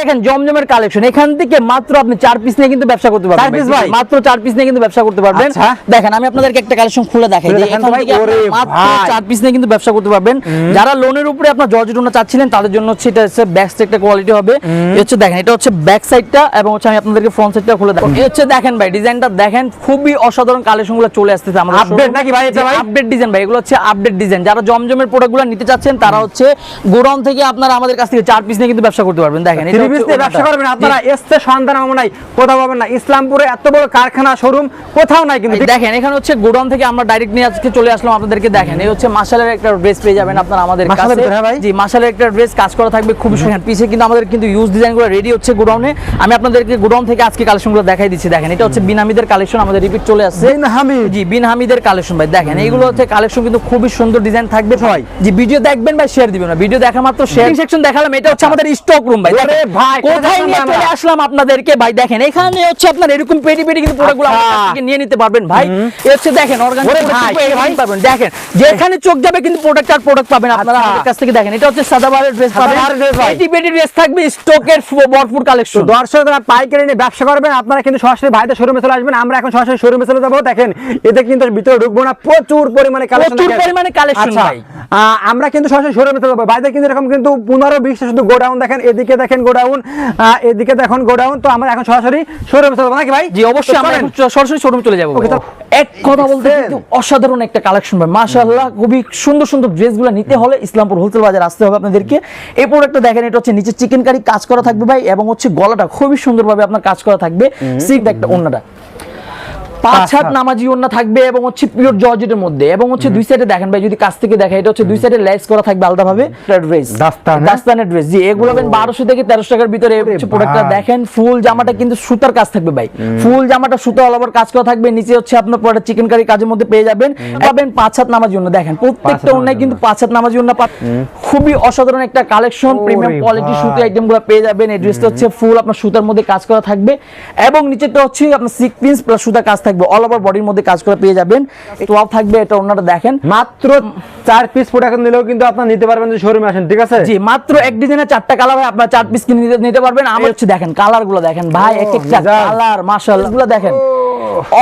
দেখেন জমজমের কালেকশন এখান থেকে মাত্র আপনি চার পিস নিয়ে কিন্তু ব্যবসা করতে পারবেন ভাই? মাত্র চার পিস নিয়ে কিন্তু ব্যবসা করতে পারবেন। আচ্ছা। দেখেন আমি আপনাদেরকে একটা কালেকশন খুলে দেখাই মাত্র চার পিস নিয়ে কিন্তু ব্যবসা করতে পারবেন। যারা লোনের উপরে আপনার জর্জেট ওনা চাচ্ছিলেন তাদের জন্য হচ্ছে এটা হচ্ছে ব্যাক সাইডটা কোয়ালিটি হবে। হচ্ছে দেখেন এটা হচ্ছে ব্যাক সাইডটা এবং হচ্ছে আমি আপনাদেরকে ফ্রন্ট সাইডটা খুলে দেখাবো এই হচ্ছে দেখেন ভাই ডিজাইনটা দেখেন খুবই অসাধারণ কালেকশনগুলো চলে আসতেছে আমাদের Update নাকি ভাই এটা ভাই? আপডেট ডিজাইন ভাই এগুলো হচ্ছে আপডেট ডিজাইন যারা জমজমের প্রোডাক্টগুলো নিতে চাচ্ছেন তারা হচ্ছে গোডাউন থেকে আপনারা আমাদের কাছ থেকে চার পিস নিয়ে কিন্তু ব্যবসা করতে পারবেন। দেখেন এটা থ্রি হচ্ছে পিস দিয়ে ব্যবসা করবেন আপনারা এসতে সন্ধান নাই কোথাও পাবেন না। ইসলামপুরে এত বড় কারখানা শোরুম কোথাও নাই কিন্তু। দেখেন এখানে হচ্ছে গোডাউন থেকে আমরা ডাইরেক্ট নিয়ে আজকে চলে আসলাম আপনাদেরকে দেখেন। এই হচ্ছে মাসালের একটা ড্রেস পেয়ে যাবেন আপনারা আমাদের কাছে। ভিতরে, ভাই? জি মাসালের একটা ড্রেস কাজ করা থাকবে খুব সুন্দর পিছে কিন্তু আমাদের কিন্তু ইউজ ডিজাইনগুলো রেডি হচ্ছে গোডাউনে। আমি আপনাদেরকে গোডাউন থেকে আজকে কালেকশনগুলো দেখাই দিচ্ছি। দেখেন এটা হচ্ছে বিন কালেকশন আমাদের রিপিট চলে আসছে। বিন হামিদ। জি বিন হামিদের কালেকশন ভাই। দেখেন এইগুলো হচ্ছে কালেকশন কিন্তু খুবই সুন্দর ডিজাইন থাকবে। ভাই। জি ভিডিও দেখবেন ভাই শেয়ার দিবেন না। ভিডিও দেখা মাত্র শেয়ার সেকশন দেখালাম। এটা হচ্ছে আমাদের স্টক রুম ভাই। ভাই, কোথায় কোথায় নিয়ে চলে আসলাম আপনাদেরকে? ভাই দেখেন এখানে হচ্ছে আপনার এরকম পেটি পেটি কিন্তু প্রোডাক্টগুলো আচ্ছা। আমাদের নিয়ে নিতে পারবেন ভাই। হচ্ছে দেখেন অর্গানিক ওরে ভাই, ভাই। পাবেন। দেখেন যেখানে চোখ যাবে কিন্তু প্রোডাক্ট আর প্রোডাক্ট পাবেন আপনারা আচ্ছা। আমাদের কাছ থেকে দেখেন। এটা হচ্ছে সাদাবারের ড্রেস পাবেন। সাদাবাহারের dress ভাই। পেটি পেটি ড্রেস থাকবে স্টকের ভরপুর কালেকশন দর্শক যারা পাইকারি নিয়ে ব্যবসা করবেন আপনারা কিন্তু সরাসরি ভাইদের শোরুমে চলে আসবেন। আমরা এখন সরাসরি শোরুমে চলে যাব। দেখেন এতে কিন্তু ভিতরে ঢুকবো না। প্রচুর পরিমাণে কালেকশন প্রচুর পরিমাণে collection ভাই। আমরা কিন্তু সরাসরি শোরুমে চলে যাব। ভাইদের কিন্তু এরকম কিন্তু পনেরো বিশটা শুধু গোডাউন দেখেন। এদিকে দেখেন গোডাউন এদিকে তো এখন গোডাউন তো আমরা এখন সরাসরি শোরুমে চলে নাকি ভাই? জি অবশ্যই আমরা সরাসরি শোরুম চলে যাব। এক কথা বলতে কিন্তু অসাধারণ একটা কালেকশন ভাই। মাশাআল্লাহ খুবই সুন্দর সুন্দর ড্রেসগুলো নিতে হলে ইসলামপুর হোলসেল বাজার আসতে হবে আপনাদেরকে। এই প্রোডাক্টটা দেখেন এটা হচ্ছে নিচে চিকেন কারি কাজ করা থাকবে ভাই এবং হচ্ছে গলাটা খুবই সুন্দরভাবে আপনার কাজ করা থাকবে। সিক একটা অন্যটা। পাঁচ হাত নামাজি ওন্না থাকবে এবং হচ্ছে পিওর জর্জেটের মধ্যে এবং হচ্ছে দুই সাইডে দেখেন ভাই যদি কাছ থেকে দেখেন এটা হচ্ছে দুই সাইডে লেস করা থাকবে আলাদাভাবে। ড্রেস? দাস্তানের? ড্রেস জি এগুলো পাবেন থেকে টাকার ভিতরে হচ্ছে প্রোডাক্টটা দেখেন ফুল জামাটা কিন্তু সুতার কাজ থাকবে ভাই। ফুল জামাটা সুতা অল ওভার কাজ করা থাকবে নিচে হচ্ছে আপনার পুরোটা চিকেন কারি কাজের মধ্যে পেয়ে যাবেন। পাবেন পাঁচ হাত জন্য দেখেন প্রত্যেকটা হাত কিন্তু পাঁচ হাত নামার জন্য খুবই অসাধারণ একটা কালেকশন প্রিমিয়াম কোয়ালিটি। সুতি আইটেমগুলো পেয়ে যাবেন। এই ড্রেসটা হচ্ছে ফুল আপনার সুতার মধ্যে কাজ করা থাকবে। এবং নিচেটা হচ্ছে আপনার সিকপিন্স প্লাস সুতা কাজ থাকবে অল ওভার বডির মধ্যে কাজ করা পেয়ে যাবেন। তোয়াব থাকবে এটা ওনাটা দেখেন। মাত্র চার পিস প্রোডাক্ট নিলেও কিন্তু আপনারা নিতে পারবেন যে শোরুমে আসেন ঠিক আছে? জি মাত্র এক ডিজাইনের চারটা কালার হয় আপনার চার পিস কিনে নিতে- পারবেন। আমার হচ্ছে দেখেন কালারগুলো দেখেন। ভাই এক একটা কালার মাশাআল্লাহ। গুলো দেখেন।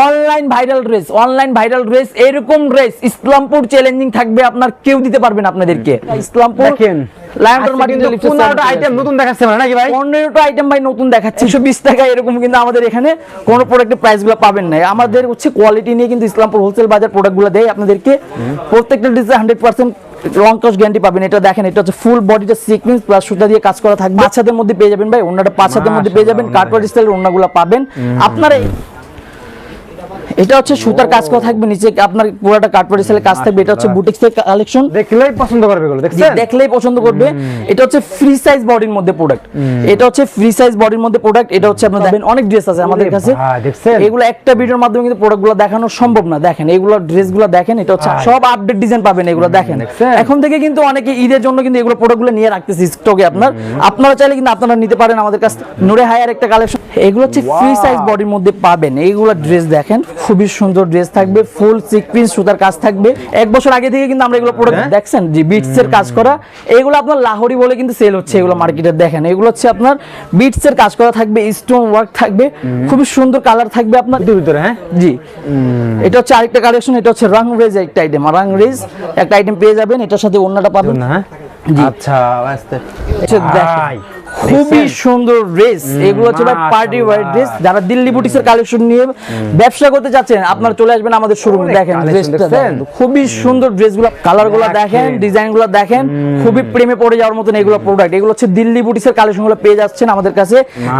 Online viral dress online viral dress এরকম ড্রেস ইসলামপুর চ্যালেঞ্জিং থাকবে আপনার কেউ দিতে পারবেন আপনাদেরকে। ইসলামপুর দেখেন। আইটেম নতুন দেখাচ্ছে মানে নাকি ভাই? পনেরোটা আইটেম ভাই নতুন দেখাচ্ছে। একশো বিশ টাকা এরকম কিন্তু আমাদের এখানে কোনো প্রোডাক্টের প্রাইস পাবেন না আমাদের হচ্ছে কোয়ালিটি নিয়ে কিন্তু ইসলামপুর হোলসেল বাজার প্রোডাক্ট দেয় আপনাদেরকে। প্রত্যেকটা design hundred percent long guarantee পাবেন। এটা দেখেন এটা হচ্ছে ফুল বডিটা সিকোয়েন্স প্লাস সুতা দিয়ে কাজ করা থাকবে। পাঁচ হাতের মধ্যে পেয়ে যাবেন ভাই অন্যটা পাঁচ হাতের মধ্যে পেয়ে যাবেন। মাশাআল্লাহ, কার্টওয়ার স্টাইলের অন্যগুলো পাবেন। আপনারা এটা হচ্ছে সুতার কাজ করা থাকবে নিচে আপনার পুরোটা কার্টওয়ার স্টাইলের কাজ থাকবে এটা হচ্ছে বুটিক্সের কালেকশন দেখলেই পছন্দ করবে এগুলো দেখছেন? দেখলেই পছন্দ করবে। এটা হচ্ছে ফ্রি সাইজ বডির মধ্যে প্রোডাক্ট এটা হচ্ছে ফ্রি সাইজ বডির মধ্যে প্রোডাক্ট এটা হচ্ছে আপনার দেখেন অনেক ড্রেস আছে আমাদের কাছে। দেখছেন? এগুলো একটা ভিডিওর মাধ্যমে কিন্তু প্রোডাক্টগুলো দেখানো সম্ভব না। দেখেন এগুলো ড্রেসগুলো দেখেন এটা হচ্ছে সব আপডেট ডিজাইন পাবেন এগুলো দেখেন। এখন থেকে কিন্তু অনেকে ঈদের জন্য কিন্তু এগুলো প্রোডাক্টগুলো নিয়ে রাখতেছে স্টকে আপনার। আপনারা চাইলে কিন্তু আপনারা নিতে পারেন আমাদের কাছে থেকে। নুরে হায়ার একটা কালেকশন এগুলো হচ্ছে ফ্রি সাইজ বডির মধ্যে পাবেন। এইগুলো ড্রেস দেখেন খুবই সুন্দর ড্রেস থাকবে ফুল সিকপিন সুতার কাজ থাকবে। এক বছর আগে থেকে কিন্তু আমরা এগুলো প্রোডাক্ট হ্যাঁ? দেখছেন জি বিটস এর কাজ করা। এগুলো আপনার লাহোরি বলে কিন্তু সেল হচ্ছে এগুলো মার্কেটে দেখেন। এগুলো হচ্ছে আপনার বিটস এর কাজ করা থাকবে স্টোন ওয়ার্ক থাকবে খুবই সুন্দর কালার থাকবে আপনার। ভিতরে হ্যাঁ? জি। এটা হচ্ছে আরেকটা কালেকশন এটা হচ্ছে রাং রেজ একটা আইটেম রাং রেজ একটা আইটেম পেয়ে যাবেন এটার সাথে অন্যটা পাবেন। না হ্যাঁ। আচ্ছা আস্তে। ভাই, খুবই সুন্দর ড্রেস। এগুলো হচ্ছে ভাই পার্টি ওয়ার ড্রেস যারা দিল্লি বুটিক্সের কালেকশন নিয়ে ব্যবসা করতে চাচ্ছেন আপনারা চলে আসবেন আমাদের শোরুমে দেখেন ড্রেসটা খুবই সুন্দর ড্রেসগুলো কালারগুলো দেখেন। দেখেন। ডিজাইনগুলো দেখেন খুবই প্রেমে পড়ে যাওয়ার মতন এগুলো প্রোডাক্ট এগুলো হচ্ছে দিল্লি বুটিক্সের কালেকশনগুলো পেয়ে যাচ্ছেন আমাদের কাছে।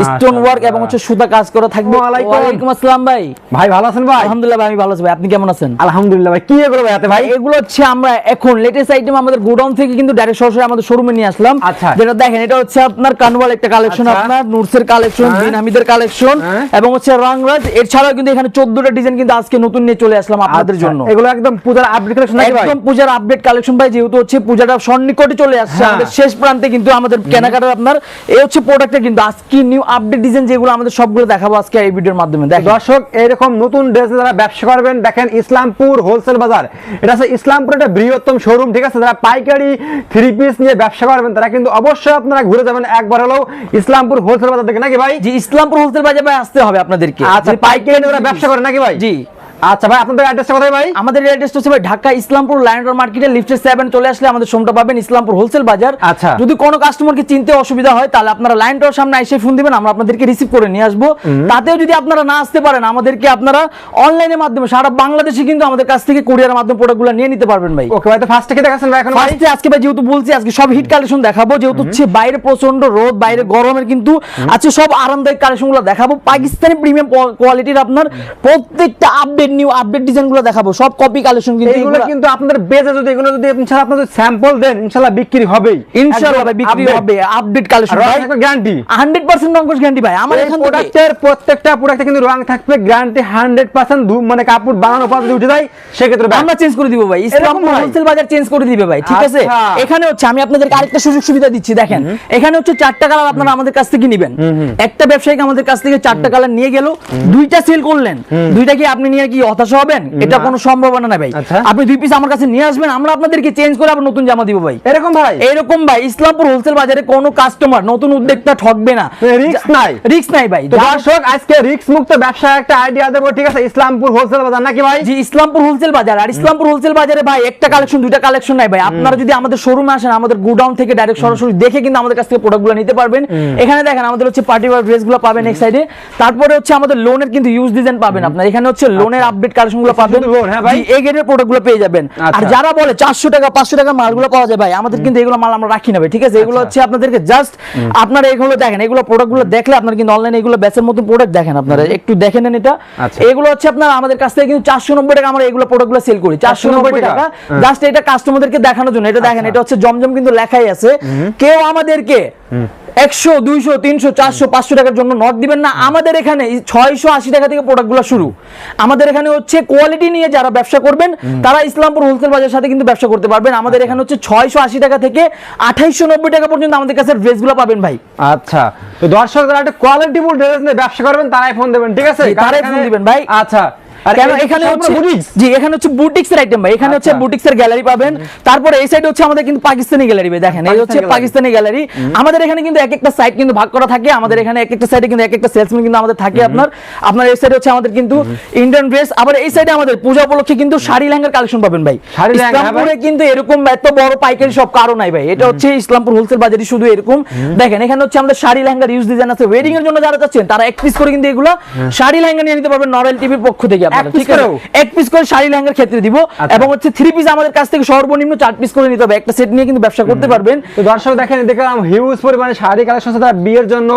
স্টোন ওয়ার্ক এবং হচ্ছে সুতা কাজ করা থাকবে। ওয়ালাইকুম। আসসালাম ভাই। ভাই ভালো আছেন ভাই? আলহামদুলিল্লাহ ভাই আমি ভালো আছি ভাই। আপনি কেমন আছেন? আলহামদুলিল্লাহ ভাই কি এগুলো ভাই ভাই? এগুলো হচ্ছে আমরা এখন লেটেস্ট আইটেম আমাদের গোডাউন থেকে কিন্তু ডাইরেক্ট সরাসরি আমাদের শোরুমে নিয়ে আসলাম। আচ্ছা। যেটা দেখেন এটা হচ্ছে আপনার কানওয়াল একটা কালেকশন আচ্ছা। আপনার নুরসের কালেকশন হ্যাঁ। বিন হামিদের কালেকশন। এবং হচ্ছে রাংরাজ এছাড়াও কিন্তু এখানে 14টা ডিজাইন কিন্তু আজকে নতুন নিয়ে চলে আসলাম আপনাদের জন্য। আচ্ছা, এগুলো একদম পূজার আপডেট কালেকশন একদম পূজার আপডেট কালেকশন ভাই যেহেতু হচ্ছে পূজাটা সন্নিকটে চলে আসছে হ্যাঁ। আমাদের শেষ প্রান্তে কিন্তু আমাদের কেনাকাটার আপনার। এই হচ্ছে প্রোডাক্টটা কিন্তু আজকে নিউ আপডেট ডিজাইন যেগুলো আমাদের সবগুলো দেখাবো আজকে এই ভিডিওর মাধ্যমে। দেখেন। দর্শক এরকম নতুন ড্রেস যারা ব্যবসা করবেন দেখেন ইসলামপুর হোলসেল বাজার। এটা হচ্ছে ইসলামপুর একটা বৃহত্তম শোরুম ঠিক আছে? যারা পাইকারি থ্রি পিস পিস নিয়ে ব্যবসা করবেন তারা কিন্তু অবশ্যই আপনারা ঘুরে যাবেন। একবার হলেও ইসলামপুর হোলসেল বাজার থেকে নাকি ভাই? জি ইসলামপুর হোলসেল বাজার ভাই আসতে হবে আপনাদেরকে। আচ্ছা পাইকারি নিয়ে ওরা ব্যবসা করে নাকি ভাই? জি। আচ্ছা ভাই আপনাদের অ্যাড্রেসটা কোথায় ভাই? আমাদের অ্যাড্রেস হচ্ছে ভাই ঢাকা ইসলামপুর লাইনর মার্কেটে লিফটের সেভেন চলে আসলে আমাদের সোমটা পাবেন ইসলামপুর হোলসেল বাজার। আচ্ছা। যদি কোনো কাস্টমারকে চিনতে অসুবিধা হয় তাহলে আপনারা লাইন টাওয়ার সামনে এসে ফোন দিবেন আমরা আপনাদেরকে রিসিভ করে নিয়ে আসব। তাতেও যদি আপনারা না আসতে পারেন আমাদেরকে আপনারা অনলাইনের মাধ্যমে সারা বাংলাদেশে কিন্তু আমাদের কাছ থেকে কুরিয়ার মাধ্যমে প্রোডাক্টগুলো নিয়ে নিতে পারবেন ভাই। ওকে ভাই তো ফার্স্ট থেকে দেখাচ্ছেন ভাই এখন ফার্স্টে আজকে ভাই যেহেতু বলছি আজকে সব হিট কালেকশন দেখাবো যেহেতু হচ্ছে বাইরে প্রচণ্ড রোদ বাইরে গরমের কিন্তু আজকে সব আরামদায়ক কালেকশনগুলো দেখাবো। পাকিস্তানি প্রিমিয়াম কোয়ালিটির আপনার প্রত্যেকটা আপডেট নিউ আপডেট ডিজাইনগুলো দেখাবো। সব কপি কালেকশন কিন্তু এগুলো- কিন্তু আপনাদের বেজে যদি এগুলো যদি ইনশাআল্লাহ আপনাদের স্যাম্পল দেন ইনশাআল্লাহ বিক্রি হবেই। ইনশাআল্লাহ ভাই বিক্রি হবে আপডেট কালেকশন ভাই। গ্যারান্টি 100% রঙ্গস গ্যারান্টি ভাই। আমার এখান প্রোডাক্টের প্রত্যেকটা প্রোডাক্টে কিন্তু রং থাকবে গ্যারান্টি 100% মানে কাপড় বানানো পর যদি উঠে যায় সেক্ষেত্রে আমরা চেঞ্জ করে দিব ভাই। ইসলাম হোলসেল বাজার চেঞ্জ করে দিবে ভাই। ঠিক আছে? আচ্ছা। এখানে হচ্ছে আমি আপনাদেরকে আরেকটা সুযোগ সুবিধা দিচ্ছি দেখেন। এখানে হচ্ছে চারটা কালার আপনারা আমাদের কাছ থেকে নেবেন। একটা ব্যবসায়ী আমাদের কাছ থেকে চারটা কালার নিয়ে গেল দুইটা সেল করলেন। দুইটা কি আপনি নিয়ে কি হতাশা হবেন? এটা কোনো সম্ভাবনা নাই ভাই। আচ্ছা। আপনি দুই পিস আমার কাছে নিয়ে আসবেন আমরা আপনাদেরকে চেঞ্জ করে আবার নতুন জামা দিব ভাই। এরকম ভাই? এরকম ভাই ইসলামপুর হোলসেল বাজারে কোনো কাস্টমার নতুন উদ্যোক্তা ঠকবে না। রিস্ক নাই। রিস্ক নাই ভাই। দর্শক আজকে রিস্ক মুক্ত ব্যবসার একটা আইডিয়া দেবো ঠিক আছে? ইসলামপুর হোলসেল বাজার নাকি ভাই? জি ইসলামপুর হোলসেল বাজার। আর ইসলামপুর হোলসেল বাজারে ভাই একটা কালেকশন দুইটা কালেকশন নাই ভাই। আপনারা যদি আমাদের শোরুমে আসেন আমাদের গোডাউন থেকে ডাইরেক্ট সরাসরি দেখে কিন্তু আমাদের কাছ থেকে প্রোডাক্টগুলো নিতে পারবেন। এখানে দেখেন আমাদের হচ্ছে পার্টি ওয়ার ড্রেসগুলো পাবেন এক সাইডে তারপরে হচ্ছে আমাদের লোনের কিন্তু ইউজ ডিজাইন পাবেন আপনার। এখানে হচ্ছে লোনের আপডেট কালেকশনগুলো পাবেন। হ্যাঁ ভাই? জি, এই গেটের প্রোডাক্টগুলো পেয়ে যাবেন। আর আচ্ছা। যারা বলে চারশো টাকা পাঁচশো টাকা মালগুলো পাওয়া যায় ভাই আমাদের কিন্তু এগুলো মাল আমরা রাখি না ভাই ঠিক আছে? এগুলো হচ্ছে আপনাদেরকে জাস্ট আপনারা এগুলো দেখেন এগুলো প্রোডাক্টগুলো দেখলে আপনার কিন্তু অনলাইনে এগুলো বেচের মতো প্রোডাক্ট দেখেন আপনারা। একটু দেখে নেন এটা। আচ্ছা। এগুলো হচ্ছে আপনার আমাদের কাছ থেকে কিন্তু চারশো নব্বই টাকা আমরা এগুলো প্রোডাক্টগুলো সেল করি। চারশো নব্বই টাকা? টাকা। জাস্ট এটা কাস্টমারদেরকে দেখানোর জন্য। এটা দেখেন এটা হচ্ছে জমজম কিন্তু লেখাই আছে। কেউ আমাদেরকে একশো দুইশো তিনশো চারশো পাঁচশো টাকার জন্য নট দিবেন না। আমাদের এখানে ছয়শো আশি টাকা থেকে প্রোডাক্টগুলো শুরু। আমাদের এখানে হচ্ছে কোয়ালিটি নিয়ে যারা ব্যবসা করবেন তারা ইসলামপুর হোলসেল বাজারের সাথে কিন্তু ব্যবসা করতে পারবেন। আমাদের এখানে হচ্ছে ছয়শো আশি টাকা থেকে আঠাইশো নব্বই টাকা পর্যন্ত আমাদের কাছে ড্রেসগুলো পাবেন ভাই। আচ্ছা। তো দর্শক যারা একটা কোয়ালিটিফুল ড্রেস নিয়ে ব্যবসা করবেন তারাই ফোন দেবেন ঠিক আছে? তারাই ফোন দিবেন ভাই। আচ্ছা। আর কেন? এখানে হচ্ছে জি এখানে হচ্ছে বুটিক্স আইটেম ভাই। এখানে হচ্ছে আচ্ছা। গ্যালারি পাবেন। তারপরে এই সাইডে হচ্ছে আমাদের কিন্তু পাকিস্তানি গ্যালারি ভাই দেখেন। এই হচ্ছে পাকিস্তানি পাকিস্তানি গ্যালারি আমাদের এখানে কিন্তু এক একটা সাইড কিন্তু ভাগ করা থাকে। আমাদের এখানে এক একটা সাইডে কিন্তু এক একটা সেলসম্যান কিন্তু আমাদের থাকে আপনার। আপনার এই সাইডে হচ্ছে আমাদের কিন্তু ইন্ডিয়ান ড্রেস আবার এই সাইডে আমাদের পূজা উপলক্ষে কিন্তু শাড়ি লেহেঙ্গার কালেকশন পাবেন ভাই। শাড়ি লেহেঙ্গা, হ্যাঁ ইসলামপুরে কিন্তু এরকম এত বড় পাইকারি সব কারও নাই ভাই। এটা হচ্ছে ইসলামপুর হোলসেল বাজারে শুধু এরকম। দেখেন এখানে হচ্ছে আমাদের শাড়ি লেহেঙ্গার ইউজ ডিজাইন আছে। ওয়েডিং এর জন্য যারা চাচ্ছেন তারা এক পিস করে কিন্তু এগুলো শাড়ি লেহেঙ্গা নিয়ে নিতে পারবেন নরেল টিভির পক্ষ থেকে আপনারা piece ঠিক আছে। করেও? এক পিস করে শাড়ি লেহেঙ্গার ক্ষেত্রে দিব। আচ্ছা। এবং হচ্ছে থ্রি পিস আমাদের কাছ থেকে সর্বনিম্ন চার পিস করে নিতে হবে। একটা সেট নিয়ে কিন্তু ব্যবসা করতে পারবেন। তো দর্শক দেখেন দেখলাম হিউজ পরিমাণে শাড়ি কালেকশন তারা বিয়ের জন্য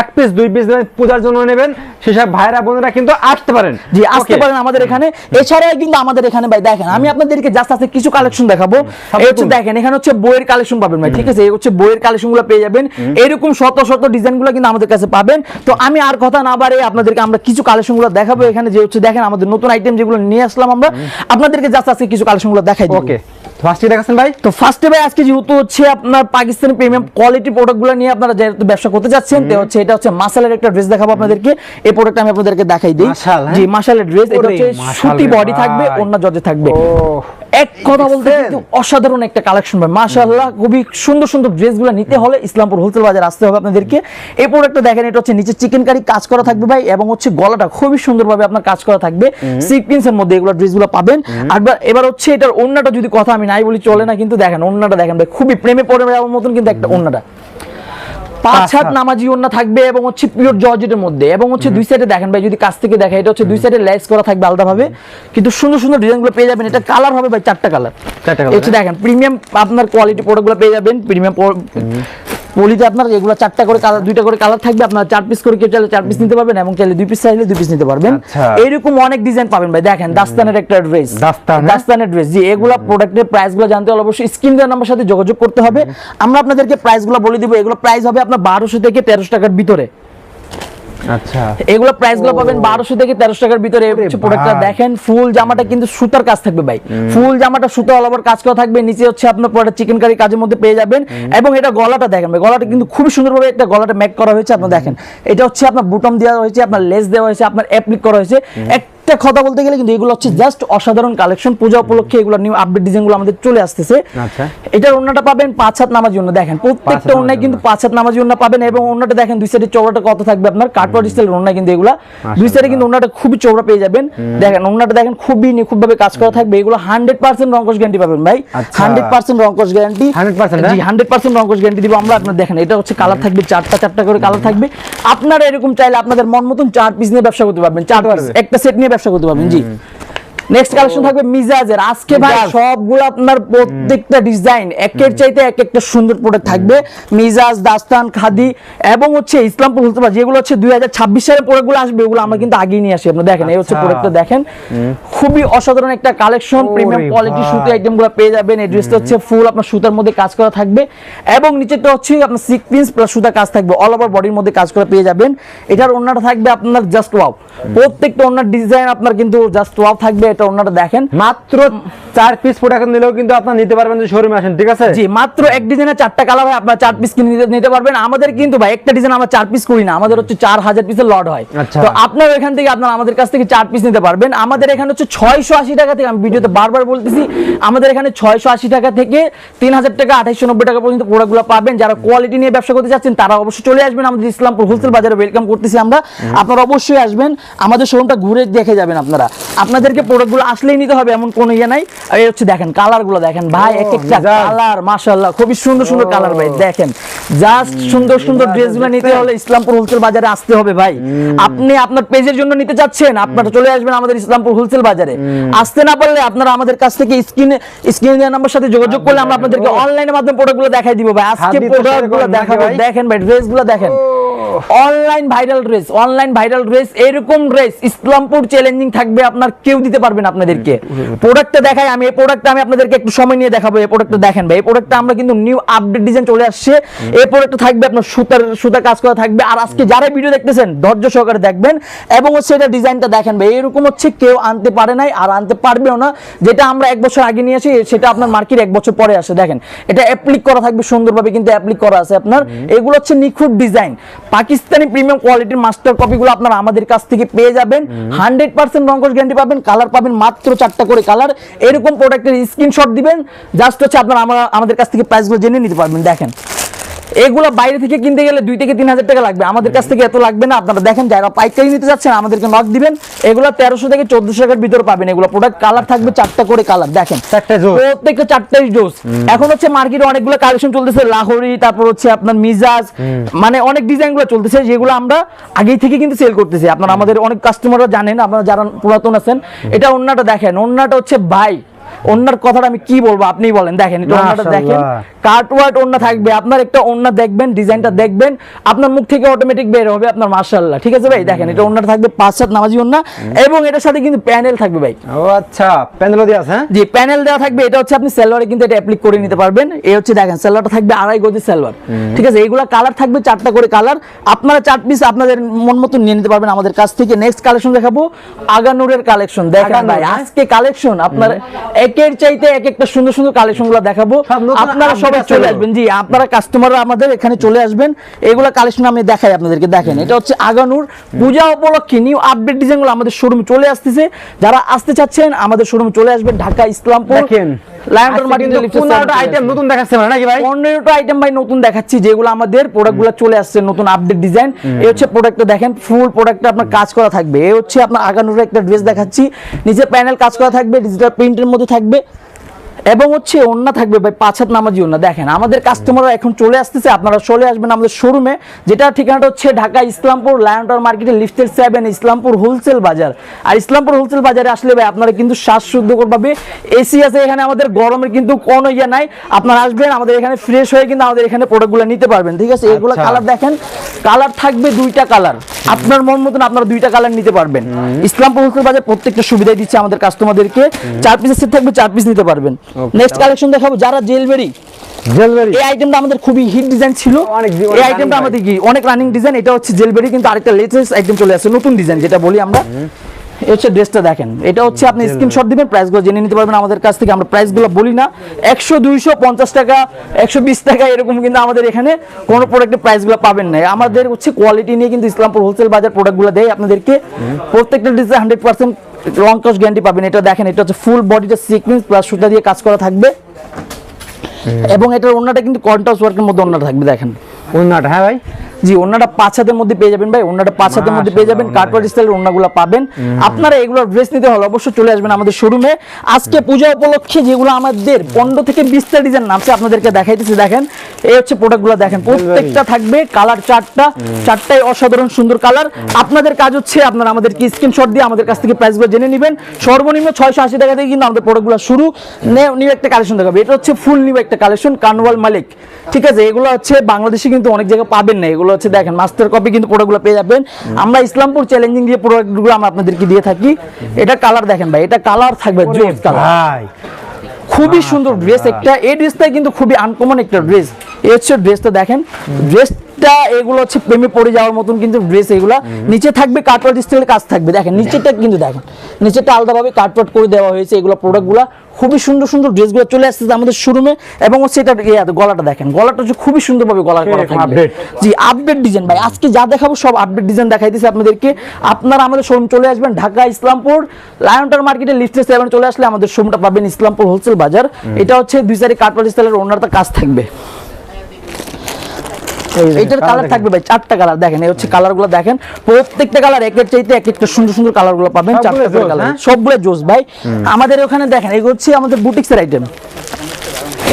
এক পিস দুই পিস পূজার জন্য নেবেন। সেসব ভাইরা বোনেরা কিন্তু আসতে পারেন। জি আসতে পারেন আমাদের এখানে। এছাড়াও কিন্তু আমাদের এখানে ভাই দেখেন আমি আপনাদেরকে জাস্ট আছে কিছু কালেকশন দেখাবো। হচ্ছে দেখেন এখানে হচ্ছে বইয়ের কালেকশন পাবেন ভাই ঠিক আছে? এই হচ্ছে বইয়ের কালেকশনগুলো পেয়ে যাবেন। এরকম শত শত ডিজাইনগুলো কিন্তু আমাদের কাছে পাবেন। তো আমি আর কথা না বাড়ে আপনাদেরকে আমরা কিছু কালেকশনগুলো দেখাবো এখানে। যে হচ্ছে দেখেন আমাদের নতুন আইটেম যেগুলো নিয়ে আসলাম আমরা আপনাদেরকে জাস্ট আজকে কিছু কালেকশনগুলো দেখাই দিই ওকে ফার্স্টে দেখাচ্ছেন ভাই? তো ফার্স্টে ভাই আজকে যেহেতু হচ্ছে আপনার পাকিস্তানি প্রিমিয়াম কোয়ালিটি প্রোডাক্টগুলো নিয়ে আপনারা যেহেতু ব্যবসা করতে যাচ্ছেন তো হচ্ছে এটা হচ্ছে মাসালের একটা ড্রেস দেখাবো আপনাদেরকে। এই প্রোডাক্ট আমি আপনাদেরকে দেখাই দিই। হ্যাঁ? জি মাসালের ড্রেস এটা হচ্ছে সুতি বডি থাকবে। অন্য জর্জে থাকবে। এক কথা বলতে কিন্তু অসাধারণ একটা কালেকশন ভাই। মাশাআল্লাহ খুবই সুন্দর সুন্দর ড্রেসগুলো নিতে হলে ইসলামপুর হোলসেল বাজার আসতে হবে আপনাদেরকে। এই প্রোডাক্টটা দেখেন এটা হচ্ছে নিচে চিকেন কারি কাজ করা থাকবে ভাই এবং হচ্ছে গলাটা খুবই সুন্দরভাবে আপনার কাজ করা থাকবে। সিকোয়েন্স এর মধ্যে এগুলো ড্রেসগুলো পাবেন। আর এবার হচ্ছে এটার ওন্নাটা যদি কথা আমি নাই বলি চলে না কিন্তু দেখেন অন্যটা দেখেন ভাই খুবই প্রেমে পড়ে যাওয়ার মতন কিন্তু একটা ওন্নাটা পাঁচ সাত হাত হাত। নামাজি ওন্না থাকবে এবং হচ্ছে পিওর জর্জেটের মধ্যে এবং হচ্ছে দুই সাইডে দেখেন ভাই যদি কাছ থেকে দেখেন এটা হচ্ছে দুই সাইডে লেস করা থাকবে আলাদাভাবে। কিন্তু সুন্দর সুন্দর ডিজাইনগুলো পেয়ে যাবেন। এটা কালার হবে ভাই চারটা কালার চারটা কালার হচ্ছে দেখেন প্রিমিয়াম আপনার কোয়ালিটি প্রোডাক্টগুলো পেয়ে যাবেন। প্রিমিয়াম পলিতে আপনার এগুলো চারটা করে কালার দুইটা করে কালার থাকবে। আপনার চার পিস করে কেউ চাইলে চার পিস নিতে পারবেন এবং চাইলে দুই পিস চাইলে দুই পিস নিতে পারবেন। এইরকম এরকম অনেক ডিজাইন পাবেন ভাই। দেখেন দাস্তানের একটা ড্রেস দাস্তান? দাস্তানের ড্রেস জি এগুলো প্রোডাক্টের প্রাইসগুলো জানতে হলে অবশ্যই স্ক্রিন দেওয়ার নাম্বার সাথে যোগাযোগ করতে হবে। আমরা আপনাদেরকে প্রাইসগুলো বলে দিব। এগুলো প্রাইস হবে আপনার বারোশো থেকে তেরোশো টাকার ভিতরে। আচ্ছা। এগুলো প্রাইসগুলো পাবেন থেকে টাকার ভিতরে প্রোডাক্টটা দেখেন ফুল জামাটা কিন্তু সুতার কাজ থাকবে ভাই। ফুল জামাটা সুতা অল ওভার কাজ করা থাকবে নিচে হচ্ছে আপনার পুরোটা চিকেন কারি কাজের মধ্যে পেয়ে যাবেন। এবং এটা গলাটা দেখেন ভাই গলাটা কিন্তু খুবই সুন্দরভাবে একটা গলাটা মেক করা হয়েছে আপনার দেখেন। এটা হচ্ছে আপনার বুটম দেওয়া হয়েছে আপনার লেস দেওয়া হয়েছে আপনার অ্যাপ্লিক করা হয়েছে। এক একটা কথা বলতে গেলে কিন্তু এগুলো হচ্ছে জাস্ট অসাধারণ কালেকশন পূজা উপলক্ষে এগুলো নিউ আপডেট ডিজাইনগুলো আমাদের চলে আসতেছে। আচ্ছা। এটার অন্যটা পাবেন পাঁচ হাত নামার জন্য দেখেন প্রত্যেকটা নামার কিন্তু পাঁচ হাত নামার জন্য পাবেন এবং অন্যটা দেখেন দুই সাইডে চৌড়াটা কত থাকবে আপনার? কাটওয়ার স্টাইলের অন্যায় কিন্তু এগুলা। দুই সাইডে কিন্তু অন্যটা খুবই চৌড়া পেয়ে যাবেন। দেখেন অন্যটা দেখেন খুবই নিখুঁত ভাবে কাজ করা থাকবে। এগুলো হান্ড্রেড পার্সেন্ট রঙ্কশ গ্যারান্টি পাবেন ভাই। হান্ড্রেড পার্সেন্ট রঙ্কশ গ্যারান্টি 100% জি হান্ড্রেড পার্সেন্ট রঙ্কশ গ্যারান্টি দিব আমরা। আপনার দেখেন এটা হচ্ছে কালার থাকবে চারটা চারটা করে কালার থাকবে। আপনারা এরকম চাইলে আপনাদের মন মতন চার পিস নিয়ে ব্যবসা করতে পারবেন। চার পিস একটা সেট নিয়ে ব্যবসা করতে পারবেন জি। নেক্সট কালেকশন থাকবে মিজাজের। আজকে ভাই সবগুলো আপনার প্রত্যেকটা ডিজাইন একের চাইতে এক একটা সুন্দর প্রোডাক্ট থাকবে। মিজাজ দাস্তান খাদি এবং হচ্ছে ইসলামপুর হতে পারে যেগুলো হচ্ছে দুই হাজার ছাব্বিশ সালের প্রোডাক্টগুলো আসবে এগুলো আমরা কিন্তু আগেই নিয়ে আসি। আপনি দেখেন এই হচ্ছে আচ্ছা। প্রোডাক্টটা দেখেন। খুবই অসাধারণ একটা কালেকশন প্রিমিয়াম কোয়ালিটি। সুতি আইটেমগুলো পেয়ে যাবেন। এই ড্রেসটা হচ্ছে ফুল আপনার সুতার মধ্যে কাজ করা থাকবে এবং নিচেরটা হচ্ছে আপনার সিকোয়েন্স প্লাস সুতা কাজ থাকবে। অল ওভার বডির মধ্যে কাজ করা পেয়ে যাবেন। এটার ওন্নাটা থাকবে আপনার জাস্ট ওয়াও প্রত্যেকটা ওন্নার ডিজাইন আপনার কিন্তু জাস্ট ওয়াও থাকবে। এটা ওন্নাটা দেখেন। মাত্র চার পিস প্রোডাক্ট নিলেও কিন্তু আপনার নিতে পারবেন যদি শোরুমে আসেন ঠিক আছে? জি মাত্র এক চারটা কালার হয় আপনার চার পিস কিনে নিতে পারবেন। আমাদের কিন্তু ভাই একটা ডিজাইন আমরা চার পিস করি না আমাদের হচ্ছে চার হাজার পিসের লট হয়। আচ্ছা। তো আপনার এখান থেকে আপনার আমাদের কাছ থেকে চার পিস নিতে পারবেন। আমাদের এখানে হচ্ছে ছয়শো আশি টাকা থেকে আমি ভিডিওতে বারবার বলতেছি আমাদের এখানে ছয়শো আশি টাকা থেকে তিন হাজার টাকা আঠাইশো নব্বই টাকা পর্যন্ত প্রোডাক্টগুলো পাবেন। যারা কোয়ালিটি নিয়ে ব্যবসা করতে চাচ্ছেন তারা অবশ্যই চলে আসবেন আমাদের ইসলামপুর হোলসেল বাজারে। ওয়েলকাম করতেছি আমরা। আপনারা অবশ্যই আসবেন। আমাদের শোরুমটা ঘুরে দেখে যাবেন আপনারা। আপনাদেরকে প্রোডাক্টগুলো আসলেই নিতে হবে এমন কোনো ইয়ে নাই। আর এই হচ্ছে দেখেন কালারগুলো দেখেন ভাই এক একটা কালার মাশাআল্লাহ খুবই সুন্দর সুন্দর কালার ভাই দেখেন। জাস্ট সুন্দর সুন্দর ড্রেসগুলো নিতে হলে ইসলামপুর হোলসেল বাজারে আসতে হবে ভাই। আপনি আপনার পেজের জন্য নিতে চাচ্ছেন আপনারা চলে আসবেন আমাদের ইসলামপুর হোলসেল বাজারে। আসতে না পারলে আপনারা আমাদের কাছ থেকে স্ক্রিনে স্ক্রিনে দেওয়া নাম্বার সাথে যোগাযোগ করলে আমরা আপনাদেরকে অনলাইনের মাধ্যমে প্রোডাক্টগুলো দেখাই দিব ভাই। আজকে প্রোডাক্টগুলো দেখাবো? দেখেন ভাই ড্রেসগুলো দেখেন। Online viral dress online viral dress এরকম ড্রেস ইসলামপুর চ্যালেঞ্জিং থাকবে আপনার কেউ দিতে পারবেন আপনাদেরকে। প্রোডাক্টটা দেখাই আমি এই প্রোডাক্টটা আমি আপনাদেরকে একটু সময় নিয়ে দেখাবো এই প্রোডাক্টটা দেখেন ভাই। এই প্রোডাক্টটা আমরা কিন্তু নিউ আপডেট ডিজাইন চলে আসছে। এই প্রোডাক্টটা থাকবে আপনার সুতার সুতা কাজ করা থাকবে। আর আজকে যারা ভিডিও দেখতেছেন ধৈর্য সহকারে দেখবেন। এবং হচ্ছে এটা ডিজাইনটা দেখেন ভাই এরকম হচ্ছে কেউ আনতে পারে নাই আর আনতে পারবেও না। যেটা আমরা এক বছর আগে নিয়ে আসি সেটা আপনার মার্কেট এক বছর পরে আসে। দেখেন এটা অ্যাপ্লিক করা থাকবে সুন্দরভাবে কিন্তু অ্যাপ্লিক করা আছে আপনার। এগুলো হচ্ছে নিখুঁত ডিজাইন পাকিস্তানি প্রিমিয়াম কোয়ালিটির মাস্টার কপিগুলো আপনারা আমাদের কাছ থেকে পেয়ে যাবেন। হান্ড্রেড পার্সেন্ট রঙ্কশ গ্যারান্টি পাবেন কালার পাবেন মাত্র চারটা করে কালার। এরকম প্রোডাক্টের স্ক্রিনশট দিবেন। জাস্ট হচ্ছে আপনারা আমরা- আমাদের কাছ থেকে প্রাইসগুলো জেনে নিতে পারবেন। দেখেন। এগুলো বাইরে থেকে কিনতে গেলে দুই থেকে তিন হাজার টাকা লাগবে। আমাদের কাছ থেকে এত লাগবে না আপনারা দেখেন যারা পাইকারি নিতে যাচ্ছেন আমাদেরকে নক দিবেন। এগুলো তেরোশো থেকে চোদ্দশো টাকার ভিতরে পাবেন এগুলো প্রোডাক্ট কালার থাকবে চারটা করে কালার দেখেন। প্রত্যেকটা চারটাই ডোজ এখন হচ্ছে মার্কেটে অনেকগুলো কালেকশন চলতেছে লাহোরি তারপর হচ্ছে আপনার মিজাজ মানে অনেক ডিজাইনগুলো চলতেছে যেগুলো আমরা আগেই থেকে কিন্তু সেল করতেছি। আপনারা আমাদের অনেক কাস্টমাররা জানেন আপনারা যারা পুরাতন আছেন এটা অন্যটা দেখেন অন্যটা হচ্ছে ভাই অন্যার কথাটা আমি কি বলব আপনি বলেন দেখেন এটা দেখেন। কাটওয়ার্ড ওন্না থাকবে আপনার একটা ওন্না দেখবেন ডিজাইনটা দেখবেন আপনার মুখ থেকে অটোমেটিক বের হবে আপনার মাশাআল্লাহ ঠিক আছে ভাই? দেখেন এটা ওন্নাটা থাকবে পাঁচ সাত নামাজি ওন্না এবং এটার সাথে কিন্তু প্যানেল থাকবে ভাই। ও আচ্ছা প্যান্ডেলও দিয়ে আছে হ্যাঁ? জি প্যানেল দেওয়া থাকবে এটা হচ্ছে আপনি সেলওয়ারে কিন্তু এটা অ্যাপ্লিক করে নিতে পারবেন। এই হচ্ছে দেখেন সেলওয়ারটা থাকবে আড়াই গজি সেলওয়ার ঠিক আছে এইগুলা কালার থাকবে চারটা করে কালার আপনারা চার পিস আপনাদের মন মতো নিয়ে নিতে পারবেন আমাদের কাছ থেকে। নেক্সট কালেকশন দেখাবো আগানুরের কালেকশন দেখেন ভাই হ্যাঁ? আজকে কালেকশন আপনার একের চাইতে এক একটা সুন্দর সুন্দর কালেকশনগুলো দেখাবো আপনারা সবাই চলে আসবেন। জি আপনারা কাস্টমাররা আমাদের এখানে চলে আসবেন। এগুলা কালেকশন আমি দেখাই আপনাদেরকে দেখেন। এটা হচ্ছে আগানুর পূজা উপলক্ষে নিউ আপডেট ডিজাইনগুলো আমাদের শোরুমে চলে আসতেছে। যারা আসতে চাচ্ছেন আমাদের শোরুমে চলে আসবেন ঢাকা ইসলামপুর দেখেন মানে নাকি ভাই? পনেরোটা আইটেম ভাই নতুন দেখাচ্ছি যেগুলো আমাদের প্রোডাক্টগুলো চলে আসছে নতুন আপডেট ডিজাইন এই হচ্ছে প্রোডাক্টটা দেখেন ফুল প্রোডাক্টটা আপনার কাজ করা থাকবে। এই হচ্ছে আপনার আগানুর একটা ড্রেস দেখাচ্ছি। নিচে প্যানেল কাজ করা থাকবে ডিজিটাল প্রিন্টের মধ্যে থাকবে। এবং হচ্ছে ওন্না থাকবে ভাই পাঁচ হাত নামাজি ওন্না দেখেন আমাদের কাস্টমাররা এখন চলে আসতেছে আপনারা চলে আসবেন আমাদের শোরুমে যেটা ঠিকানাটা হচ্ছে ঢাকা ইসলামপুর লায়ন্টন মার্কেটে লিফটের সেভেন ইসলামপুর হোলসেল বাজার। আর ইসলামপুর হোলসেল বাজারে আসলে ভাই আপনারা কিন্তু শ্বাসশুদ্ধকরভাবে এসি আছে এখানে আমাদের গরমের কিন্তু কোনো ইয়ে নাই। আপনারা আসবেন আমাদের এখানে ফ্রেশ হয়ে কিন্তু আমাদের এখানে প্রোডাক্টগুলো নিতে পারবেন ঠিক আছে? এগুলো আচ্ছা। কালার দেখেন কালার থাকবে দুইটা কালার আপনার মন মতন আপনারা দুইটা কালার নিতে পারবেন। ইসলামপুর হোলসেল বাজার প্রত্যেকটা সুবিধা দিচ্ছে আমাদের কাস্টমারদেরকে চার পিসের সেট থাকবে চার পিস নিতে পারবেন। নেক্সট কালেকশন দেখাবো যারা জেলবেরি জুয়েলারি এই আইটেমটা আমাদের খুবই হিট ডিজাইন ছিল। এই আইটেমটা আমাদের কি অনেক রানিং ডিজাইন এটা হচ্ছে জেলবেরি কিন্তু আরেকটা লেটেস্ট আইটেম চলে আসছে নতুন ডিজাইন যেটা বলি আমরা। এই হচ্ছে ড্রেসটা দেখেন এটা হচ্ছে আপনি স্ক্রিনশট দিবেন প্রাইসগুলো জেনে নিতে পারবেন আমাদের কাছ থেকে আমরা প্রাইসগুলো বলি না। একশো দুইশো পঞ্চাশ টাকা একশো বিশ টাকা এরকম কিন্তু আমাদের এখানে কোনো প্রোডাক্টের প্রাইসগুলো পাবেন না। আমাদের হচ্ছে কোয়ালিটি নিয়ে কিন্তু ইসলামপুর হোলসেল বাজার প্রোডাক্টগুলো দেয় আপনাদেরকে। প্রত্যেকটা ডিজাইন হান্ড্রেড পার্সেন্ট লং কস গ্যারান্টি পাবেন। এটা দেখেন এটা হচ্ছে ফুল বডিটা সিকোয়েন্স প্লাস সুতা দিয়ে কাজ করা থাকবে। এবং এটার ওন্নাটা কিন্তু কন্ট্রাস্ট ওয়ার্কের মধ্যে ওন্নাটা থাকবে দেখেন। ওন্নাটা হ্যাঁ ভাই? জি ওন্নাটা পাঁচ হাতের মধ্যে পেয়ে যাবেন ভাই ওন্নাটা পাঁচ হাতের মধ্যে পেয়ে যাবেন কাটওয়ার স্টাইলের ওন্নাগুলো পাবেন। আপনারা এগুলোর ড্রেস নিতে হলে অবশ্যই চলে আসবেন আমাদের শোরুমে আজকে পূজা উপলক্ষে যেগুলো আমাদের পনেরো থেকে বিশটা ডিজাইন নামছে আপনাদেরকে দেখাইতেছি দেখেন। এই হচ্ছে প্রোডাক্টগুলো দেখেন প্রত্যেকটা থাকবে কালার চারটা চারটাই অসাধারণ সুন্দর কালার আপনাদের কাজ হচ্ছে আপনারা আমাদেরকে স্ক্রিনশট দিয়ে আমাদের কাছ থেকে প্রাইসগুলো জেনে নেবেন। সর্বনিম্ন ছয়শো আশি টাকা থেকে কিন্তু আমাদের প্রোডাক্টগুলো শুরু। নিউ একটা কালেকশন দেখাবে। এটা হচ্ছে ফুল নিউ একটা কালেকশন কানওয়াল মালিক ঠিক আছে এগুলো হচ্ছে বাংলাদেশে কিন্তু অনেক জায়গায় পাবেন না এগুলো হচ্ছে দেখেন মাস্টার কপি কিন্তু প্রোডাক্টগুলো পেয়ে যাবেন। আমরা ইসলামপুর চ্যালেঞ্জিং দিয়ে প্রোডাক্টগুলো আমরা আপনাদেরকে দিয়ে থাকি। এটা কালার দেখেন ভাই এটা কালার থাকবে জোস কালার খুবই সুন্দর ড্রেস একটা এই ড্রেসটা কিন্তু খুবই আনকমন একটা ড্রেস এই হচ্ছে ড্রেসটা দেখেন ড্রেসটা এগুলো হচ্ছে প্রেমে পড়ে যাওয়ার মতন কিন্তু ড্রেস এগুলা। নিচে থাকবে কাটওয়ার্ড স্টাইলের কাজ থাকবে দেখেন নিচেটা কিন্তু দেখেন নিচেটা আলাদাভাবে কাটওয়ার্ড করে দেওয়া হয়েছে এগুলো প্রোডাক্টগুলো খুবই সুন্দর সুন্দর ড্রেসগুলো চলে আসছে আমাদের শোরুমে এবং হচ্ছে এটা ইয়ে, গলাটা দেখেন। গলাটা হচ্ছে খুবই সুন্দরভাবে গলা করা থাকবে। জি আপডেট ডিজাইন ভাই আজকে যা দেখাবো সব আপডেট ডিজাইন দেখাই দেখাইতেছি আপনাদেরকে। আপনারা আমাদের শোরুম চলে আসবেন ঢাকা ইসলামপুর লায়নটার মার্কেটে লিফটে সেভেন চলে আসলে আমাদের শোরুমটা পাবেন ইসলামপুর হোলসেল বাজার এটা হচ্ছে দুই চারি কাটপাল স্টাইলের ওনারটা কাজ থাকবে। এইটার কালার থাকবে ভাই চারটা কালার দেখেন এই হচ্ছে কালারগুলো দেখেন। প্রত্যেকটা কালার এক এক চাইতে এক একটা সুন্দর সুন্দর কালারগুলো পাবেন সবগুলো চারটা কালার হ্যাঁ? সবগুলো জোস ভাই। আমাদের ওখানে দেখেন এগুলো হচ্ছে আমাদের বুটিক্সের আইটেম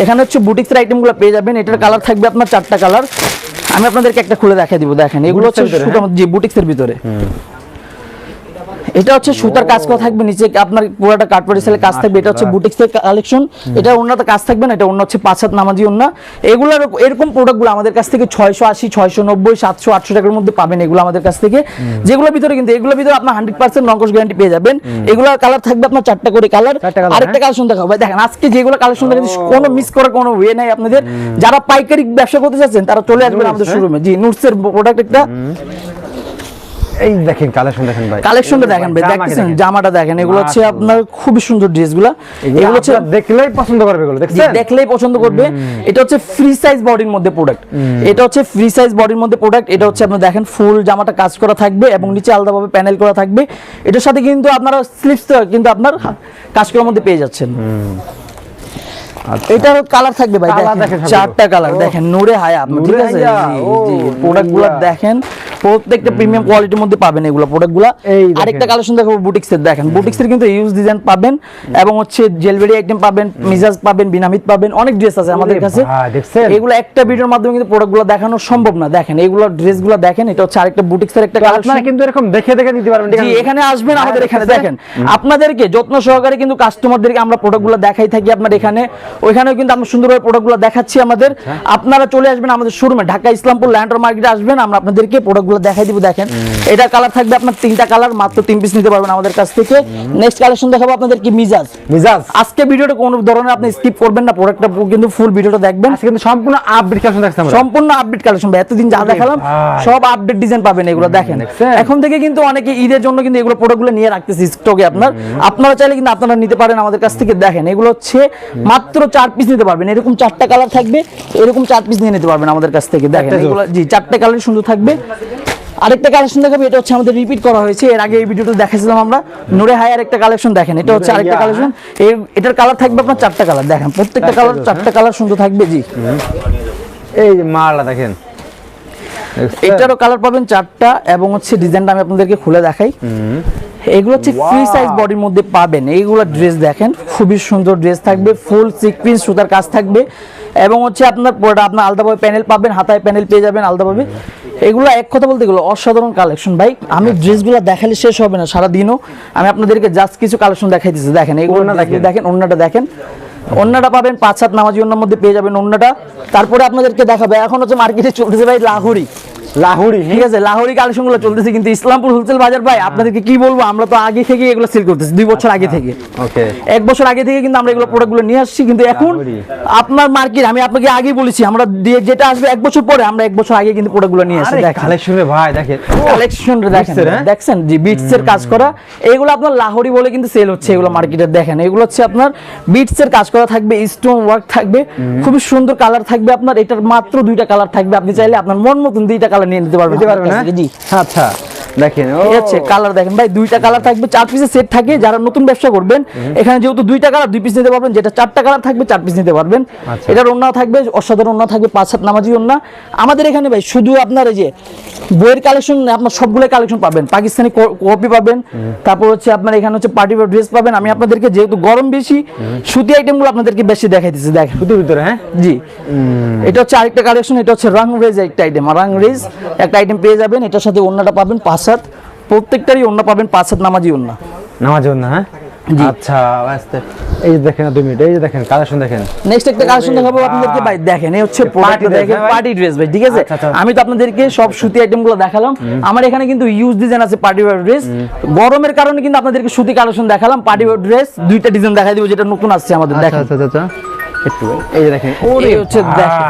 এখানে হচ্ছে বুটিক্সের আইটেমগুলো পেয়ে যাবেন এটার কালার থাকবে আপনার চারটা কালার আমি আপনাদেরকে একটা খুলে দেখাই দিব দেখেন। এগুলো হচ্ছে সুতা জি বুটিক্সের ভিতরে। এটা হচ্ছে সুতার কাজ করা থাকবে নিচে আপনার পুরোটা কাঠপাড়ি সেলের কাজ থাকবে এটা হচ্ছে বুটিক্সের কালেকশন এটা অন্যতে কাজ থাকবে না এটা অন্য হচ্ছে পাঁচ হাত নামাজি অন্য এগুলো এরকম প্রোডাক্টগুলো আমাদের কাছ থেকে ছয়শো আশি ছয়শো নব্বই সাতশো আটশো টাকার মধ্যে পাবেন এগুলো আমাদের কাছ থেকে। যেগুলোর ভিতরে কিন্তু এগুলোর ভিতরে আপনার হান্ড্রেড পার্সেন্ট নকশ গ্যারান্টি পেয়ে যাবেন। এগুলোর কালার থাকবে আপনার চারটা করে কালার আরেকটা কালেকশন দেখাবো ভাই দেখেন আজকে যেগুলো কালেকশন দেখাচ্ছি কোনো মিস করার কোনো ওয়ে নাই আপনাদের। যারা পাইকারি ব্যবসা করতে চাচ্ছেন তারা চলে আসবেন আমাদের হ্যাঁ? শোরুমে জি নুটসের প্রোডাক্ট একটা এই দেখেন কালেকশন দেখেন ভাই। কালেকশনটা দেখেন ভাই দেখতেছেন জামাটা দেখেন এগুলো হচ্ছে আপনার খুবই সুন্দর ড্রেসগুলো। এগুলো হচ্ছে দেখলেই পছন্দ করবে এগুলো দেখছেন? দেখলেই পছন্দ করবে। এটা হচ্ছে ফ্রি সাইজ বডির মধ্যে প্রোডাক্ট এটা হচ্ছে ফ্রি সাইজ বডির মধ্যে প্রোডাক্ট এটা হচ্ছে আপনারা দেখেন ফুল জামাটা কাজ করা থাকবে এবং নিচে আলাদাভাবে প্যানেল করা থাকবে। এটার সাথে কিন্তু আপনারা স্লিপস কিন্তু আপনার কাজ করার মধ্যে পেয়ে যাচ্ছেন। এটার কালার থাকবে ভাই চারটা কালার দেখেন নূরে হায়া ঠিক আছে? প্রোডাক্টগুলো দেখেন। প্রত্যেকটা প্রিমিয়াম কোয়ালিটির মধ্যে পাবেন এগুলো প্রোডাক্টগুলো আরেকটা কালেকশন দেখাবো বুটিক্সের দেখেন। বুটিক্সের কিন্তু ইউজ ডিজাইন পাবেন এবং হচ্ছে জেলবেরি আইটেম পাবেন মিজাজ পাবেন বিনামিত পাবেন অনেক ড্রেস আছে আমাদের কাছে। এগুলো একটা ভিডিওর মাধ্যমে কিন্তু প্রোডাক্টগুলো দেখানো সম্ভব না। দেখেন এগুলো ড্রেসগুলো দেখেন এটা হচ্ছে আরেকটা বুটিক্সের একটা কালেকশন কিন্তু এরকম দেখে দেখে নিতে পারবেন জি এখানে আসবেন হ্যাঁ, আমাদের এখানে দেখেন। আপনাদেরকে যত্ন সহকারে কিন্তু কাস্টমারদেরকে আমরা প্রোডাক্টগুলো দেখাই থাকি আপনার এখানে। ওইখানেও কিন্তু আমরা সুন্দরভাবে প্রোডাক্টগুলো দেখাচ্ছি আমাদের। আপনারা চলে আসবেন আমাদের শোরুমে ঢাকা ইসলামপুর ল্যান্ডার মার্কেটে আসবেন আমরা আপনাদেরকে প্রোডাক্টগুলো দেখাই দিব দেখেন। এটা কালার থাকবে আপনার তিনটা কালার মাত্র তিন পিস নিতে পারবেন আমাদের কাছ থেকে। নেক্সট কালেকশন দেখাবো আপনাদেরকে মিজাজ। মিজাজ। আজকে ভিডিওটা কোনো ধরনের আপনি স্কিপ করবেন না প্রোডাক্টটা কিন্তু ফুল ভিডিওটা দেখবেন। আজকে কিন্তু সম্পূর্ণ আপডেট কালেকশন দেখছি আমরা। সম্পূর্ণ আপডেট কালেকশন ভাই এতদিন যা দেখালাম সব আপডেট ডিজাইন পাবেন এগুলো দেখেন। এখন থেকে কিন্তু অনেকে ঈদের জন্য কিন্তু এগুলো প্রোডাক্টগুলো নিয়ে রাখতেছি স্টকে আপনার। আপনারা চাইলে কিন্তু আপনারা নিতে পারেন আমাদের কাছ থেকে দেখেন। এগুলো হচ্ছে মাত্র চার পিস নিতে পারবেন। এরকম চারটা কালার থাকবে এরকম চার পিস নিয়ে নিতে পারবেন আমাদের কাছ থেকে দেখেন। এগুলো জি চারটে কালার সুন্দর থাকবে। আরেকটা কালেকশন দেখাবো এটা হচ্ছে আমাদের রিপিট করা হয়েছে। এর আগে এই ভিডিওটা দেখাছিলাম আমরা। নুরে হাই আরেকটা কালেকশন দেখেন এটা হচ্ছে আরেকটা হায়া, কালেকশন এটার কালার থাকবে আপনার চারটা কালার দেখেন প্রত্যেকটা কালার চারটা কালার সুন্দর থাকবে জি। এই যে মালটা দেখেন। এটারও কালার পাবেন চারটা এবং হচ্ছে ডিজাইনটা আমি আপনাদেরকে খুলে দেখাই। এগুলো হচ্ছে ফ্রি সাইজ বডির মধ্যে পাবেন। এইগুলো ড্রেস দেখেন খুবই সুন্দর ড্রেস থাকবে ফুল সিকপিস সুতার কাজ থাকবে। এবং হচ্ছে আপনার পুরোটা আপনার আলাদাভাবে প্যানেল পাবেন হাতায় প্যানেল পেয়ে যাবেন আলাদাভাবে এগুলো এক কথা বলতে গেলো অসাধারণ কালেকশন ভাই। আমি ড্রেসগুলো দেখালে শেষ হবে না সারাদিনও। আমি আপনাদেরকে জাস্ট কিছু কালেকশন দেখাইতেছি। দেখেন এগুলো ওড়না দেখেন দেখেন। দেখেন অন্যটা দেখেন। অন্যটা পাবেন পাঁচ সাত নামাজি অন্যর মধ্যে পেয়ে যাবেন অন্যটা তারপরে আপনাদেরকে দেখাবে এখন হচ্ছে মার্কেটে চলতেছে ভাই লাহুরি। লাহুরি ঠিক আছে লাহোরি কালেকশনগুলো চলতেছে কিন্তু ইসলামপুর হোলসেল বাজার ভাই আপনাদেরকে কি বলব আমরা তো আগে থেকে এগুলো সেল করতেছি দুই বছর আগে থেকে। ওকে এক বছর আগে থেকে কিন্তু আমরা এগুলো প্রোডাক্টগুলো নিয়ে আসছি কিন্তু এখন আপনার মার্কেট আমি আপনাকে আগেই বলেছি আমরা দিয়ে যেটা আসবে এক বছর পরে আমরা এক বছর আগে কিন্তু প্রোডাক্টগুলো নিয়ে আসছি দেখেন। কালেকশনে ভাই দেখেন। কালেকশন দেখেন Beats হ্যাঁ? দেখছেন জি বিটস এর কাজ করা এগুলো আপনার লাহোরি বলে কিন্তু সেল হচ্ছে এগুলো মার্কেটে দেখেন। এগুলো হচ্ছে আপনার বিটস এর কাজ করা থাকবে স্টোন ওয়ার্ক থাকবে খুবই সুন্দর কালার থাকবে আপনার এটার মাত্র দুইটা কালার থাকবে আপনি চাইলে আপনার মন মতন দুইটা কালার নিয়ে নিতে পারবেন। নিতে পারবেন জি আচ্ছা। দেখেন ও। এই কালার দেখেন। ভাই দুইটা কালার থাকবে চার পিসের সেট থাকে যারা নতুন ব্যবসা করবেন এখানে যেহেতু দুইটা কালার দুই পিস নিতে পারবেন যেটা চারটা কালার থাকবে চার পিস নিতে পারবেন। আচ্ছা। এটার অন্য থাকবে অসাধারণ অন্য থাকবে পাঁচ সাত নামাজি অন্য আমাদের এখানে ভাই শুধু আপনার এই যে বইয়ের কালেকশন আপনার সবগুলো কালেকশন পাবেন। পাকিস্তানি কপি পাবেন তারপর হচ্ছে আপনার এখানে হচ্ছে পার্টি ড্রেস পাবেন। আমি আপনাদেরকে যেহেতু গরম বেশি সুতি আইটেমগুলো আপনাদেরকে বেশি দেখাইতেছি দেখেন। ভিতরে হ্যাঁ? জি। এটা হচ্ছে আরেকটা কালেকশন এটা হচ্ছে রাং রেজ একটা আইটেম রাং রেজ একটা আইটেম পেয়ে যাবেন এটার সাথে অন্যটা পাবেন পাঁচ হাত প্রত্যেকটারই অন্য পাবেন পাঁচ হাত নামাজি অন্য নামাজ জন্য হ্যাঁ? আচ্ছা আস্তে। এই যে দেখেন দুই মিনিট এই যে দেখেন কালেকশন দেখেন। নেক্সট একটা কালেকশন দেখাবো আপনাদেরকে ভাই। দেখেন এই হচ্ছে প্রোডাক্ট দেখেন পার্টি ড্রেস ভাই ঠিক আছে? আচ্ছা, আচ্ছা। আমি তো আপনাদেরকে সব সুতি আইটেমগুলো দেখালাম আমার এখানে কিন্তু ইউজ ডিজাইন আছে পার্টি ওয়্যার ড্রেস গরমের কারণে কিন্তু আপনাদেরকে সুতি কালেকশন দেখালাম। পার্টি ওয়্যার ড্রেস দুইটা ডিজাইন দেখাই দিব যেটা নতুন আসছে আমাদের দেখেন। আচ্ছা আচ্ছা একটু এই যে দেখেন। এই হচ্ছে দেখেন।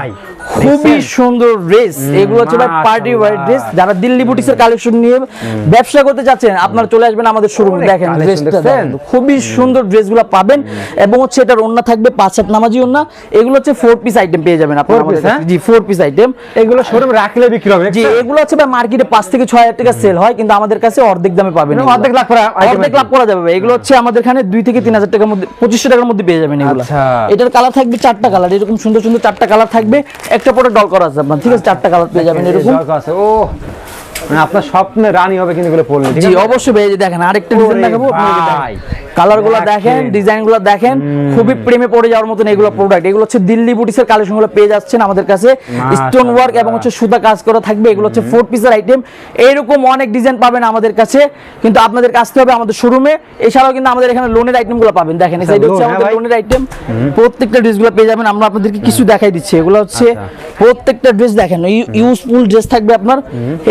খুবই সুন্দর ড্রেস এগুলো হচ্ছে ভাই পার্টি ওয়্যার ড্রেস যারা দিল্লি বুটিক্সের কালেকশন নিয়ে ব্যবসা করতে চাচ্ছেন আপনারা চলে আসবেন আমাদের শোরুমে দেখেন ড্রেসটা দেখেন খুবই সুন্দর ড্রেসগুলো পাবেন। এবং হচ্ছে এটার ওন্না থাকবে পাঁচ সাত নামাজি ওন্না এগুলো হচ্ছে ফোর পিস আইটেম পেয়ে যাবেন আপনারা আমাদের কাছে। হ্যাঁ? জি ফোর পিস আইটেম এগুলো শোরুম রাখলে বিক্রি হবে জি এগুলো হচ্ছে ভাই মার্কেটে পাঁচ থেকে ছয় হাজার টাকা সেল হয় কিন্তু আমাদের কাছে অর্ধেক দামে পাবেন মানে। অর্ধেক লাভ করা অর্ধেক লাভ করা যাবে এগুলো হচ্ছে আমাদের এখানে দুই থেকে তিন হাজার টাকার মধ্যে পঁচিশশো টাকার মধ্যে পেয়ে যাবেন এগুলো। আচ্ছা। এটার কালার থাকবে চারটা কালার এরকম সুন্দর সুন্দর চারটা কালার থাকবে। একটা পরে ডল করা আছে আপনার ঠিক আছে চারটা কালার পেয়ে যাবেন এরকম। আছে ও মানে আপনার স্বপ্নে রানী হবে কিন্তু এগুলো পড়লে জি অবশ্যই ভাই দেখেন আরেকটা ডিজাইন দেখাবো ভাই। কালার দেখেন। দেখেন ডিজাইনগুলো দেখেন খুবই প্রেমে পড়ে যাওয়ার মতন এগুলো প্রোডাক্ট এগুলো হচ্ছে দিল্লি বুটিক্সের কালেকশনগুলো পেয়ে যাচ্ছেন আমাদের কাছে। স্টোন ওয়ার্ক এবং হচ্ছে সুতা কাজ করা থাকবে এগুলো হচ্ছে ফোর পিসের আইটেম এইরকম অনেক ডিজাইন পাবেন আমাদের কাছে কিন্তু আপনাদের আসতে হবে আমাদের শোরুমে এছাড়াও কিন্তু আমাদের এখানে লোনের আইটেমগুলো পাবেন। দেখেন এই সাইড হচ্ছে হ্যাঁ আমাদের লোনের আইটেম প্রত্যেকটা ড্রেসগুলো পেয়ে যাবেন আমরা আপনাদেরকে কিছু দেখাই দিচ্ছি। এগুলো হচ্ছে আচ্ছা। প্রত্যেকটা ড্রেস দেখেন ইউজফুল ড্রেস থাকবে আপনার।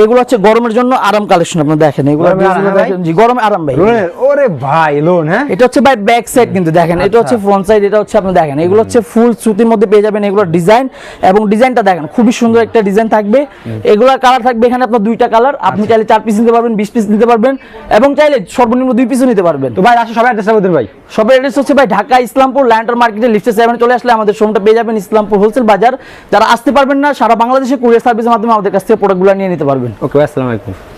এগুলো হচ্ছে গরমের জন্য আরাম কালেকশন আপনার দেখেন। এগুলো জি গরমে আরাম ভাই। ওরে ভাই লোন হ্যাঁ? এটা হচ্ছে ভাই ব্যাক সাইড কিন্তু দেখেন এটা হচ্ছে ফ্রন্ট সাইড এটা হচ্ছে আপনি দেখেন। এগুলো হচ্ছে ফুল সুতির মধ্যে পেয়ে যাবেন এগুলো ডিজাইন এবং ডিজাইনটা দেখেন খুবই সুন্দর একটা ডিজাইন থাকবে। এগুলোর কালার থাকবে এখানে আপনার দুইটা কালার আপনি চাইলে চার পিস নিতে পারবেন বিশ পিস নিতে পারবেন এবং চাইলে সর্বনিম্ন দুই পিসও নিতে পারবেন। তো ভাই আসো সবাই অ্যাড্রেস বলতেন ভাই। সবের অ্যাড্রেস হচ্ছে ভাই ঢাকা ইসলামপুর ল্যান্ডার মার্কেটে লিফটে সেভেনে চলে আসলে আমাদের শোরুমটা পেয়ে যাবেন ইসলামপুর হোলসেল বাজার যারা আসতে পারবেন না সারা বাংলাদেশে কুরিয়ার সার্ভিসের মাধ্যমে আমাদের কাছ থেকে প্রোডাক্টগুলো নিয়ে নিতে পারবেন। ওকে আসসালামু আলাইকুম।